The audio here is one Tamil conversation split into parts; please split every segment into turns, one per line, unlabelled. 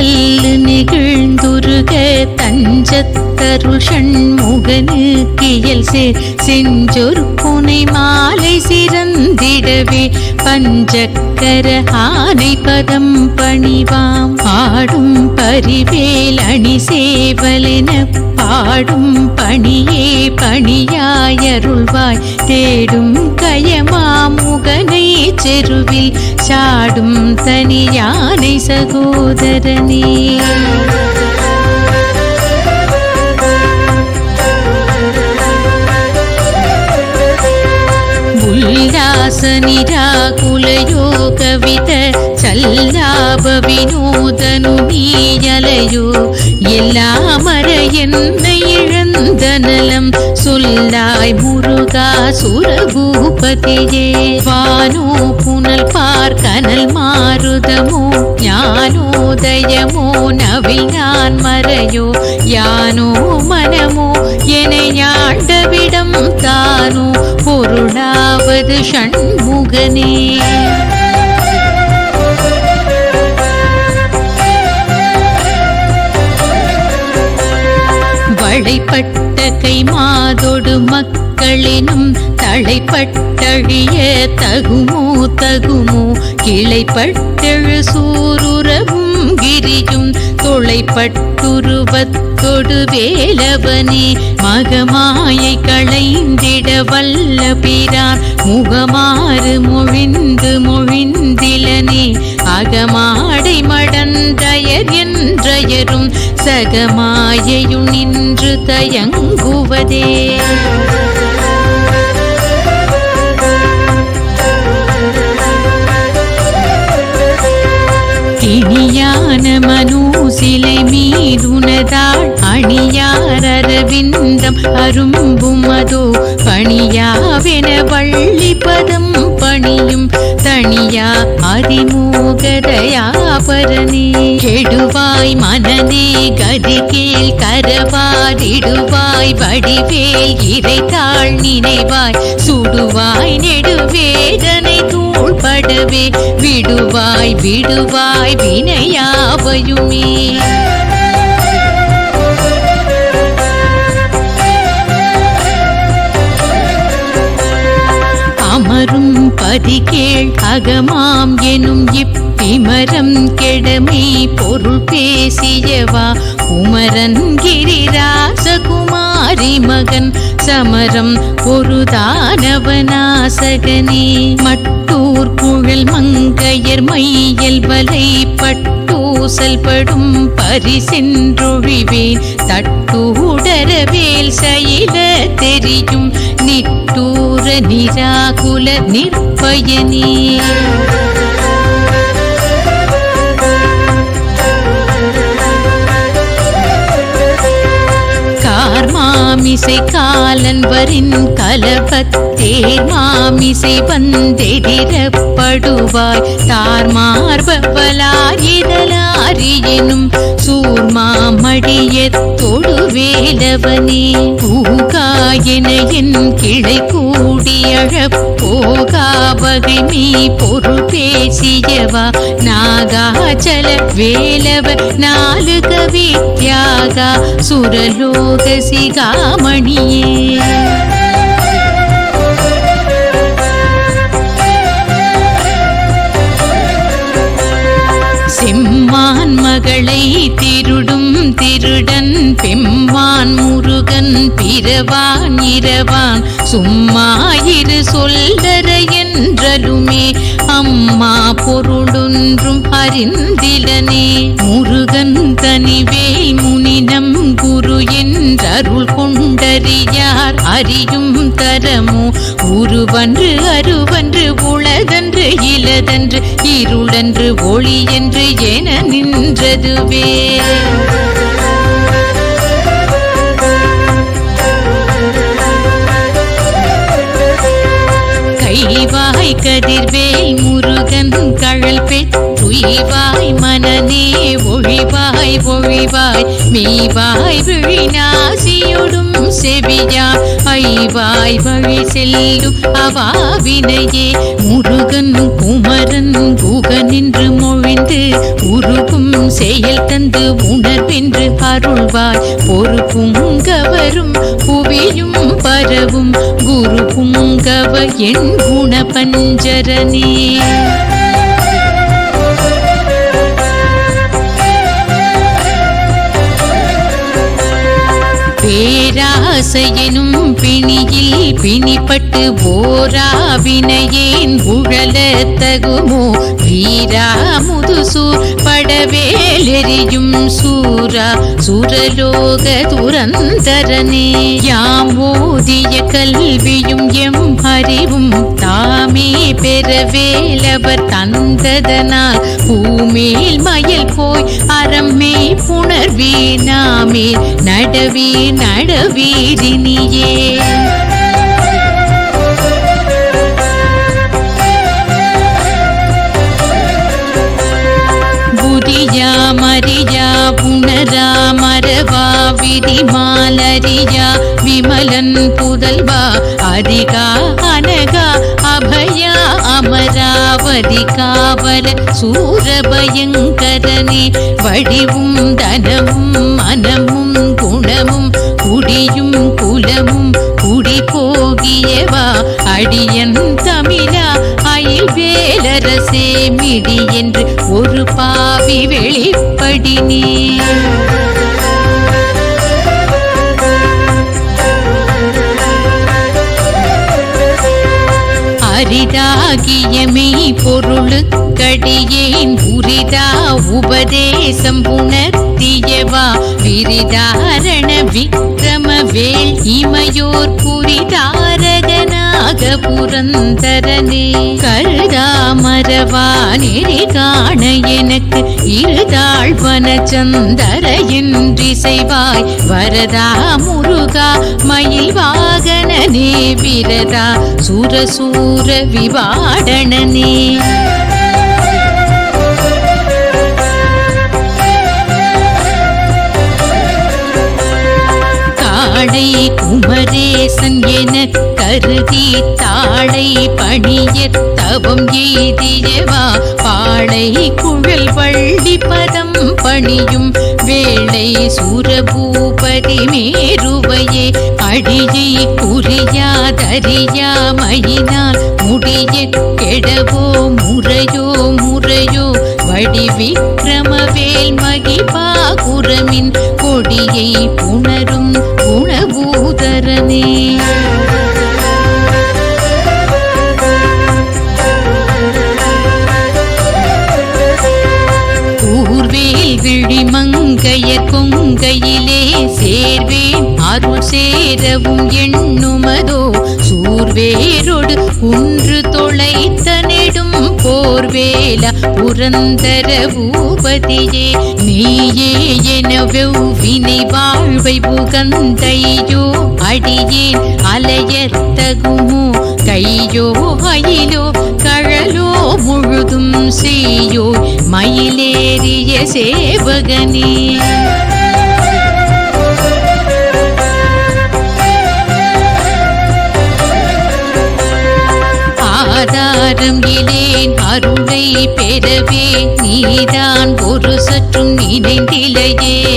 கனகல்லு நெகிழ்ந்துருக தஞ்சத்தருள் ஷண்முகனு கியல் சேர் செஞ்சொரு புனை மாலை சிறந்திடவே பஞ்சக்கர ஆனை பதம் பணிவாம். ஆடும் பரிவேல் அணி சேவலென பாடும் பணியே பணியாயருள்வாய். தேடும் கயமாமுகனை செருவில் சாடும் தனியானை சகோதரனே. హాసని రాకులయో కవిత ಕಲ್ಲಾಪ ವಿನೋದನು ನೀಯಲೆಯೋ ಎಲ್ಲಾ மர என்னை இழந்த நலம் சொல்லாய் முருகா சுரபூபதியே வானோ புனல் பார் கனல் மாறுதமோ ஞானோதயமோ நவில் நான் மறையோ யானோ மனமோ எனையாண்டவிடம் தானோ பொருளாவது ஷண்முகனே தலைப்பட்ட கை மாதொடு மக்களினும் தலைப்பட்டழிய தகுமோ தகுமோ? கிளைப்பட்டெழு சூருறவும் கிரியும் தொலைப்பட்டுருவத்தொடு வேலவனே மகமாயை களைந்திட வல்ல பிரான் முகமாறு மொழிந்து மொழிந்திலனே அகமாடை மடந்தயர் என் என்றயரும் சகமாயையுள் நின்று தயங்குவதே. இனியான மனூசிலை மீதுனதாள் அணியார் அரவிந்தம் அரும்பும் அதோ பணியாவென வள்ளி பதம் பணியும் தனியா அறிமுகதயாபரணி கெடுவாய் மனநே கதிகேல் கரவாடிடுவாய் வடிவேல் இறைத்தாள் நினைவாய். சுடுவாய் நெடுவேதனை தூள்படவே விடுவாய் விடுவாய் வினையாவையுமே. அமரும் பதிகேள் அகமாம் எனும் இப்பிமரம் கெடமை பொருள் பேசியவா. குமரன் கிரிராசகுமாரி மகன் சமரம் பொருதானவனாசகனே மட்டூர் குழல் மங்கையர் மையல் வலை பட்டூசல் படும் பரிசென்றொழிவேன் தட்டூடரவேல் செயல தெரியும் நிட்டூர நிராகுல நிற்பயனே. மாமிசை காலன் வரின் கலபத்தேர் மாமிசை வந்தெதிரப்படுவாய் தார் மார்பவலார் இதழாரியனும் சூர்மாமடிய தொடு வேலவனே பூகாயன என் கிளை கூடியழப் போகா வகை மீ பொருள் பேசியவா நாகாச்சல வேலவ நாலுக வித்யாகா சுரலோக சிகாமணியே. மகளை திருடும் திருடன் பெம்மான் முருகன் பிறவான் இரவான். சும்மா இரு சொல்லற என்றலுமே அம்மா பொருளொன்றும் அறிந்திலனே. முருகன் தனிவேல் முனினம் குரு என்றருள் கொண்டறியார். அறியும் தரமோ உருவன்று அருவன்று என்று இலதன்று இருளன்று ஒளி என்று என நின்றதுவே? கைவாய் கதிர்வேல் முருகன் கழல் பெற்று மனநே ஒழிவாய் ஒழிவாய் மெய்வாய் விழிநாசியொடும் செவியா ஐவாய் வழி செல்லும் அவாவினையே முருகன் குமரன் குகனின்று மொழிந்து உருகும் செயல் தந்து உணர்வென்று அருள்வாய் பொறுப்பும் கவரும் புவியும் பரவும் குரு புங்கவ என் குண பஞ்சரனே பிணியில் பிணிப்பட்டு போரா வினையேன் உழல தகுமோ? வீரா முதுசூர் படவேலெறியும் சூரா சுரலோக துரந்தரனே. யாம் ஓதிய கல்வியும் எம் அறிவும் தாமே பெறவேலவர் தந்ததனால். பூமே அறமே புணர்வே நாமே நடவே நடவீரினியே புதியா மரியா புனரா மரவா விதி மாலரியா விமலன் புதல்வா அதிகா அமராவதி காவல சூரபயங்கரனே வடிவும் தனமும் மனம் பொருளுக்கடியேன் உரிதா உபதேசம் புணர்த்தியவா? விரிதாரண விக்ரம வேல் இமையோர் புரிதார் புரந்தரனே கருதா காண எனக்கு இருதாழ்வன சந்தர என்றிசைவாய் வரதா முருகா மயில் வாகனனே விரதா சுரசூர விவாடனே குமரேசன் என கருதி தாழை பணிய தவம் எய்தியவா பாழை குழல் வள்ளி பதம் பணியும் வேளை சூரபூபதி மேருவையே அடியை குறியாதறியாமையினால் முடிய கெடவோ முறையோ முறையோ வடிவிக்கிரமவேல் மகிபா மகிபாகுரமின் கொடியை புணரும் குணபூதரனே. கூர்வேல் விழி கொங்கையிலே சேர்வேன். அருள் சேரவும் எண்ணுமதோ சூர்வேரோடு ஒன்று தொலைத்த போர்வேல புரந்தர பூபதியே நீயே என வெவ்வினை வாழ்வை புகந்தையோ அடியேன் அலையத்தகுமோ கையோ அயிலோ கழலோ முழுதும் செய்யோ மயிலேறிய சேவகனே. வேதவே நீதான் ஒரு சற்றும் நினைந்திலையே.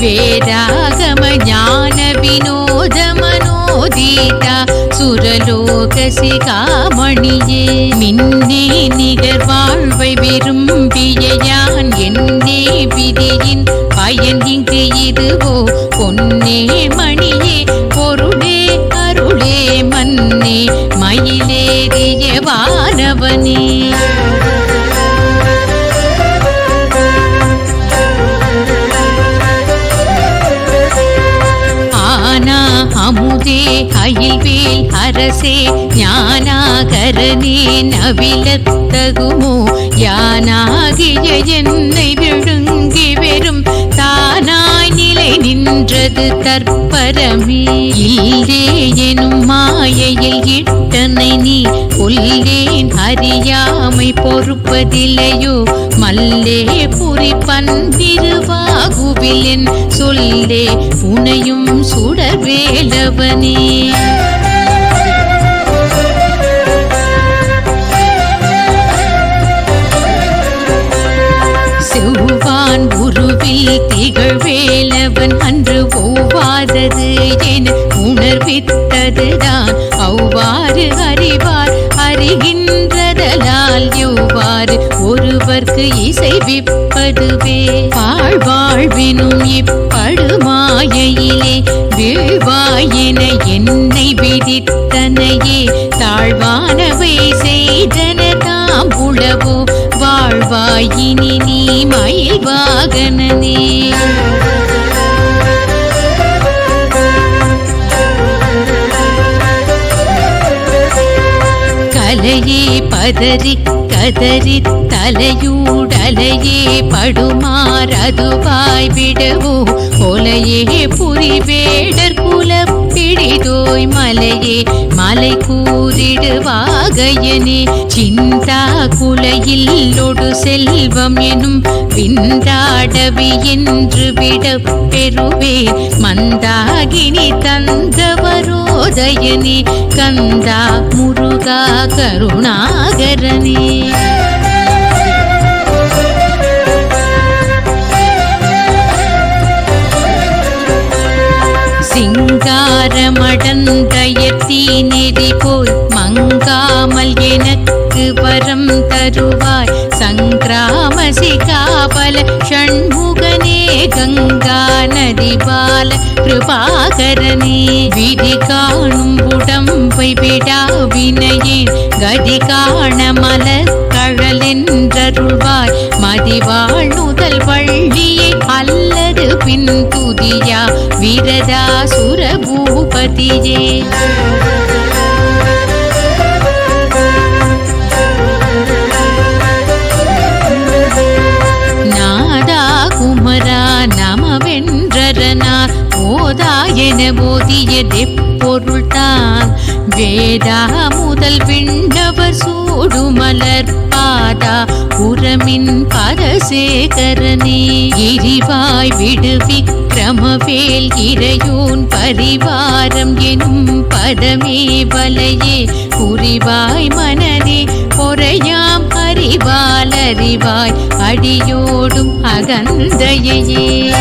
வேதாகம ஞான வினோத மனோதீதா சுரலோக சிகாமணியே. மின்னே நிகர் வாழ்வை விரும்பிய யான் என்னே விதியின் பயன் இங்கு இதுவோ? பொன்னே மணியே பொருளே அருளே மன்னே. மயிலேறிய வானவனே. அமுதே அயில்வேல் அரசே ஞானாகரனே நவிலத்தகுமோ யானாகிய என்னை விழுங்கி வெறும் தானாய் நிலை நின்றது தற்பரமே. இல்லே எனும் மாயையில் இட்டனை நீ கொல்லேன் அறியாமை பொறுப்பதில்லையோ? மல்லே புரி பந்திருவா பன்னிருவாகுவிலின் சொல்லே புனையும் சுடர்வேலவனே. செவ்வான் உருவில் திகழ்வேலவன் அன்று ஒவ்வாதது என உணர்வித்ததுதான். ஒருவர்க்கு இசைவிப்பதுவே வாழ்வாழ்வினும் இப்படுமாயையிலே வீழ்வாயின என்னை விதித்தனையே. தாழ்வானவை செய்தன தாம் உளவோ. வாழ்வாயினி நீ மயில் தலையே பதறி கதறி தலையூடலையே படுமாறதுவாய் விடவோ? கொலையே புரிவேடர் குலப் பிடிதோய் மலையே மலை கூறிடுவாகையனே. சிந்தா குலையில் ஒடு செல்வம் எனும் விந்தாடவி என்று விட பெறுவே. மந்தாகினி தந்தவரோதயனே கந்தா முருகா கருணாகரணி. கருணாகரனே சிங்காரமடந்தயத்தி நெறி போல் மங்காமல் எனக்கு வரம் தருவாய். சங்கிராமசிகாபல ஷண்முகனே கங்கா நதி பால கிருபாகரனே விதி காணும் உடம்பை விடா வினையே கதி காண மலர் கழலென்றருள்வாய் மதிவாழ் வள்ளியை அல்லது பின் துதியா? விரதா சுரபூபதியே என என பொருள்தான் வேதா முதல் விண்ணவர் சூடுமலர் பாதா. புறமின் பரசேகரனே எரிவாய் விடுவிக்கிரமவேல் இறையோன் பரிவாரம் எனும் பதமே வலையே. புரிவாய் மனதே பொறையாம் அறிவால். அறிவாய் அடியோடும் அகந்தையே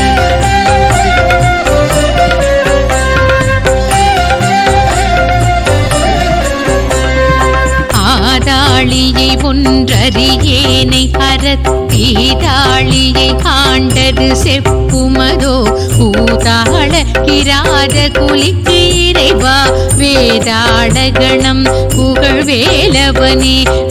ஆதாளியை ஒன்றறியேனை அறத்தீதாளியை ஆண்டது செப்புமதோ பூதாள கிராத குலிக்கு இறைவா வேதாளகணம் புகழ்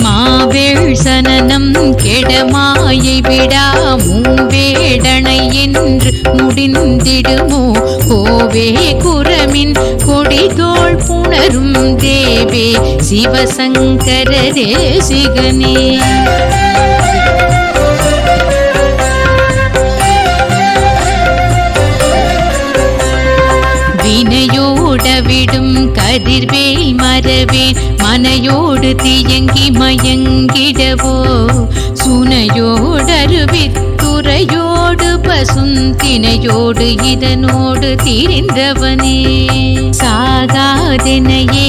மாவேள் சனனம் கெடமாயை விடா மூவேடனை என்று முடிந்திடுமோ கோவே குரமின் கொடிதோள் புணரும் தேவே சிவசங்கர தேசிகனே வினையோடவிடும் கதிர்வேல் மரவேன் மனையோடு தியங்கி மயங்கிடவோ சுனையோடருவித்துறையோடு பசுந்தினையோடு இதனோடு திரிந்தவனே. சாகாதெனையே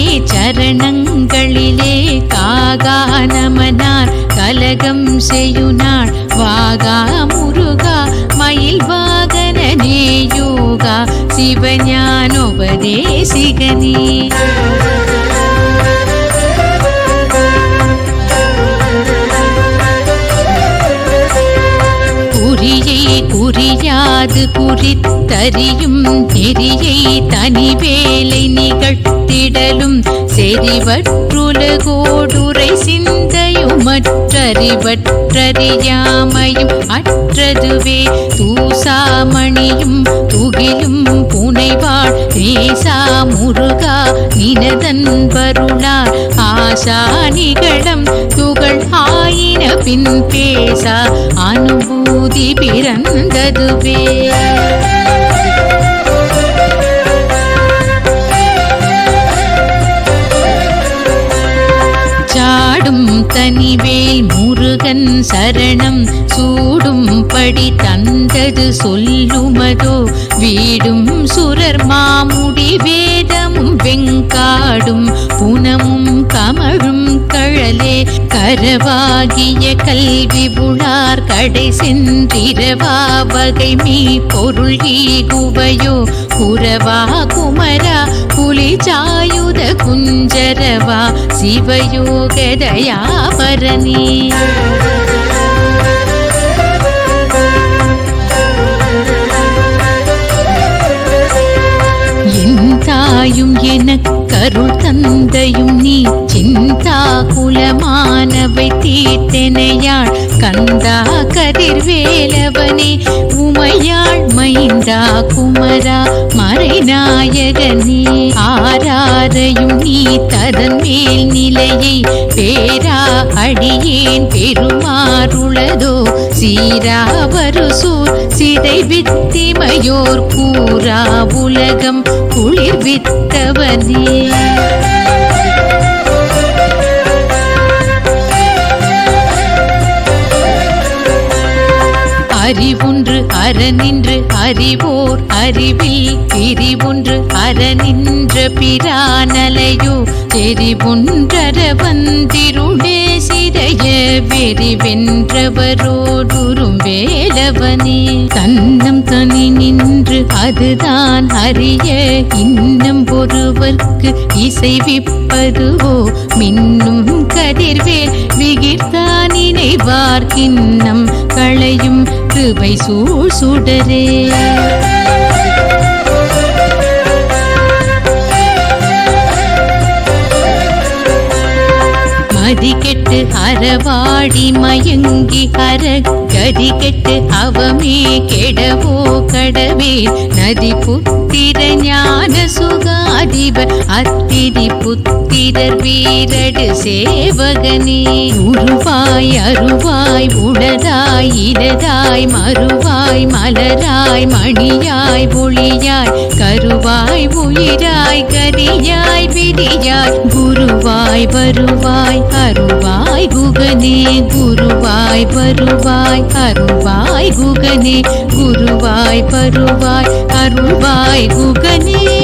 கலகம் செய்யுனாள் வாகா முருகா மயில் வாகனே யோகா சிவஞானோபதேசிகனே குறியை குறியாது குறித்தறியும் நெறியை தனி வேலை நிகழ்த்திடலும். செறிவற்றுலகோடுரை சிந்தையுமற்ற சிந்தையுமற்றறிவற்றறியாமையும் அற்றதுவே. தூசாமணியும் துகிலும் புனைவாள். நேசா முருகா நினதன் வருளார். ஆசா நிகழம் துகள் ஆயின பின் பேசா. அனுபூதி பிறந்ததுவே. சாடும் தனிவேல் முருகன் சரணம் சூடும்படி தந்தது சொல்லுமதோ? வீடும் சுரர் மாமுடி வேதமும் வெங்காடும் புனமும் கமழும் கழலே கரவாகிய கல்வி புழார் கடை சென்றிரவா வகை மீ பொருள் ஈகுவையோ? குரவா குமரா புலிச்சார் குஞ்சரவா சிவயோகதயாபரணி. என் தாயும் எனக்கருள் தந்தையும் நீ மானவை தீர்த்தெனையாள் கந்தா கதிர்வேலவனே உமையாள் மைந்தா குமரா மறைநாயகனே. ஆராதையும் நீ ததன் மேல் நிலையை பேரா அடியேன் பெருமாறுளதோ. சீராவரு சூர் சிதை வித்திமையோர் கூறா உலகம் குளிர்வித்தவனே. அறிவொன்று அறநின்று அறிவோர் அறிவில் பிரிவொன்று அறநின்ற பிரானலையோ தெரிவொன்றர வந்திருளே சிறைய வெறிவென்றவரோடுரும் வேலவனே தன்னம் தனி நின்று அதுதான் அறிய இன்னும் ஒருவர்க்கு இசைவிப்பதுவோ மின்னும் கதிர்வேல் விகிர்தான் நினைவார்க்கின்னம் களையும் கிருபை சூழ் சுடரே. மதி கெட்டு அறவாடி மயங்கி அற கதி கெட்டு அவமே கெடவோ கடவே நதி புத்திர ஞான சுகா சுகாதிப அத்திரி புத்திரர் வீரடு சேவகனே உருவாய் அருவாய் உடதாய் இடதாய் மறுவாய் மலராய் மணியாய் ஒளியாய் கருவாய் உயிராய் கதியாய் விதியாய் குருவாய் வருவாய் அருவாய் குகனே குருவாய் வருவாய் அருவாய் குகனே குருவாய் வருவாய் அருவாய் குகனே.